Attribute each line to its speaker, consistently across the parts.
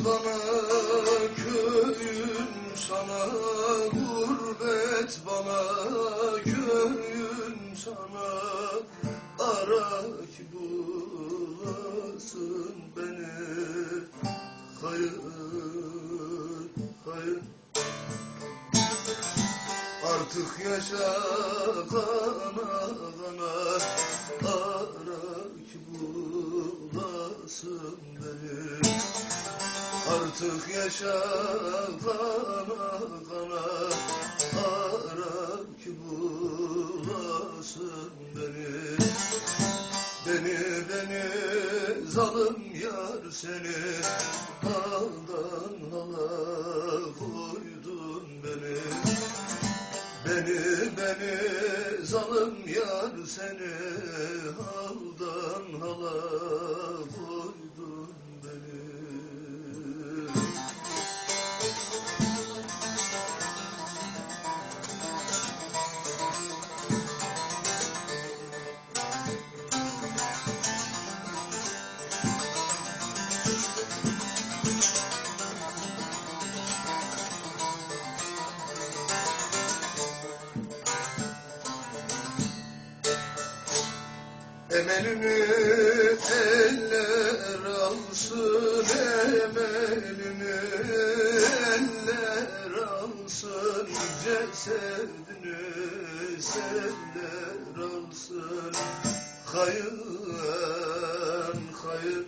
Speaker 1: Bana köyün sana Gurbet bana köyün sana Ara ki bulasın beni. Hayır, hayır. Artık yaşa kana kana Ara Artık yaşa kana kana Ara ki bulasın beni. Beni beni zalim yar seni. Haldan hala koydun beni. Beni beni zalim yar seni. Haldan hala Emelimi eller alsın Emelimi eller alsın. Cesedini seller alsın. Hayır, hayır.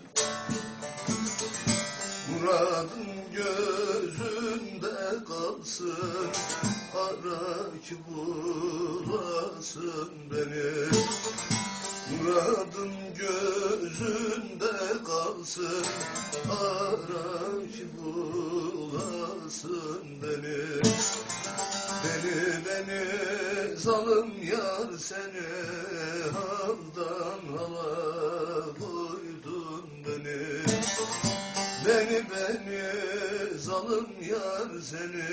Speaker 1: Muradın gözünde kalsın. Ara ki bulasın beni Muradın gözünde kalsın Ara ki bulasın beni. Beni beni zalim yar seni Haldan hala koydun beni. Beni beni zalim yar seni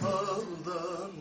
Speaker 1: Haldan